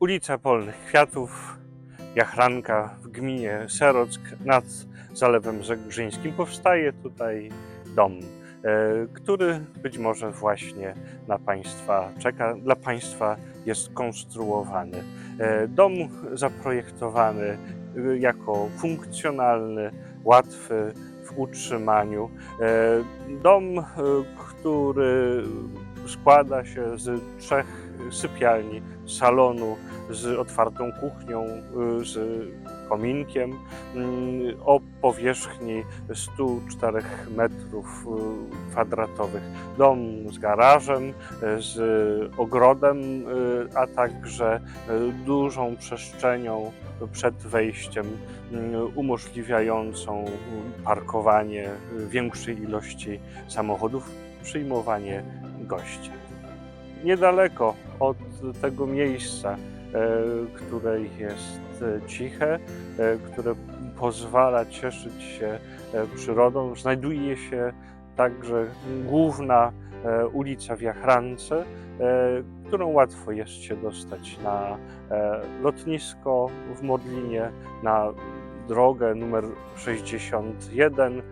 Ulica Polnych Kwiatów, Jachranka w gminie Serock nad Zalewem Żegrzyńskim. Powstaje tutaj dom, e, który być może właśnie na Państwa czeka, dla Państwa jest konstruowany. E, Dom zaprojektowany e, jako funkcjonalny, łatwy w utrzymaniu. Dom, który składa się z trzech sypialni, salonu z otwartą kuchnią, y, z kominkiem mm, o powierzchni 104 metrów y, kwadratowych. Dom z garażem, y, z ogrodem, y, a także y, dużą przestrzenią przed wejściem y, umożliwiającą y, parkowanie y, większej ilości samochodów, przyjmowanie Niedaleko od tego miejsca, e, które jest ciche, e, które pozwala cieszyć się e, przyrodą, znajduje się także główna ulica w Jachrance, którą łatwo jest się dostać na lotnisko w Modlinie, na drogę numer 61,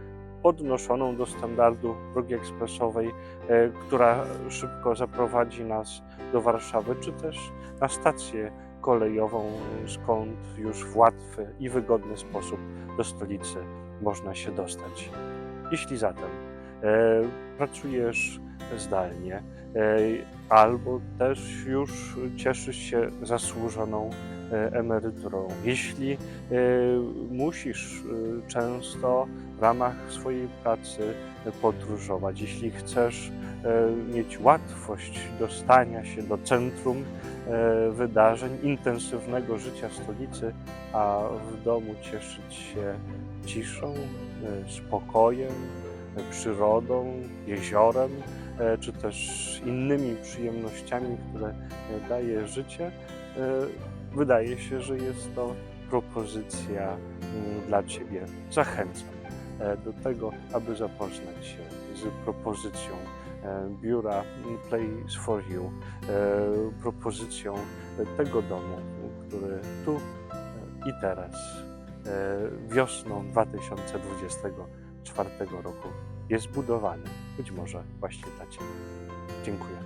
podnoszoną do standardu drogi ekspresowej, e, która szybko zaprowadzi nas do Warszawy, czy też na stację kolejową, skąd już w łatwy i wygodny sposób do stolicy można się dostać. Jeśli zatem e, pracujesz zdalnie, albo też już cieszysz się zasłużoną e, emeryturą, jeśli e, musisz e, często w ramach swojej pracy podróżować, jeśli chcesz mieć łatwość dostania się do centrum wydarzeń, intensywnego życia stolicy, a w domu cieszyć się ciszą, spokojem, E, przyrodą, jeziorem, e, czy też innymi przyjemnościami, które e, daje życie, wydaje się, że jest to propozycja mm, dla Ciebie. Zachęcam do tego, aby zapoznać się z propozycją biura mm, Place for You, propozycją tego domu, który tu i teraz wiosną 2020 1994 roku jest budowany. Być może właśnie dla Ciebie. Dziękuję.